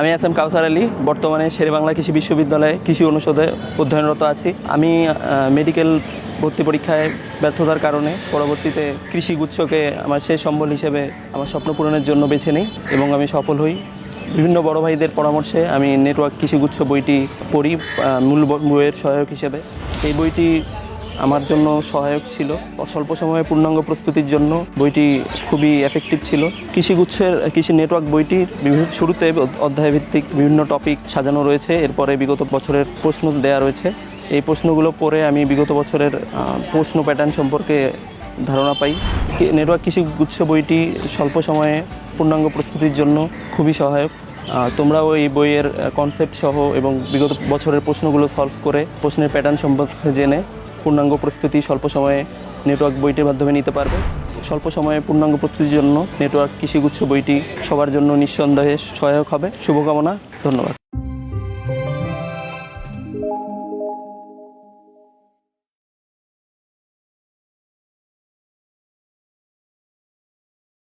আমি S M কাউসার আলী, বর্তমানে শেরেবাংলা কৃষি বিশ্ববিদ্যালয়ে কৃষি অনুষদে অধ্যয়নরত আছি। আমি মেডিকেল ভর্তি পরীক্ষায় ব্যর্থতার কারণে পরবর্তীতে কৃষি গুচ্ছকে আমার শেষ সম্বল হিসেবে আমার স্বপ্ন পূরণের জন্য বেছে নিই এবং আমি সফল হই। বিভিন্ন বড় ভাইদের পরামর্শে আমি নেটওয়ার্ক কৃষিগুচ্ছ বইটি পড়ি মূল বইয়ের সহায়ক হিসেবে। এই বইটি আমার জন্য সহায়ক ছিল। স্বল্প সময়ে পূর্ণাঙ্গ প্রস্তুতির জন্য বইটি খুবই এফেক্টিভ ছিল। কৃষিগুচ্ছের, কৃষি নেটওয়ার্ক বইটির বিভিন্ন শুরুতে অধ্যায় ভিত্তিক বিভিন্ন টপিক সাজানো রয়েছে। এরপরে বিগত বছরের প্রশ্ন দেয়া রয়েছে। এই প্রশ্নগুলো পড়ে আমি বিগত বছরের প্রশ্ন প্যাটার্ন সম্পর্কে ধারণা পাই। নেটওয়ার্ক কৃষি গুচ্ছ বইটি স্বল্প সময়ে পূর্ণাঙ্গ প্রস্তুতির জন্য খুবই সহায়ক। তোমরাও এই বইয়ের কনসেপ্ট সহ এবং বিগত বছরের প্রশ্নগুলো সলভ করে প্রশ্নের প্যাটার্ন সম্পর্কে জেনে পূর্ণাঙ্গ প্রস্তুতি স্বল্প সময়ে নেটওয়ার্ক বইটির মাধ্যমে নিতে পারবে। স্বল্প সময়ে পূর্ণাঙ্গ প্রস্তুতির জন্য নেটওয়ার্ক কৃষিগুচ্ছ বইটি সবার জন্য নিঃসন্দেহে সহায়ক হবে। শুভকামনা, ধন্যবাদ।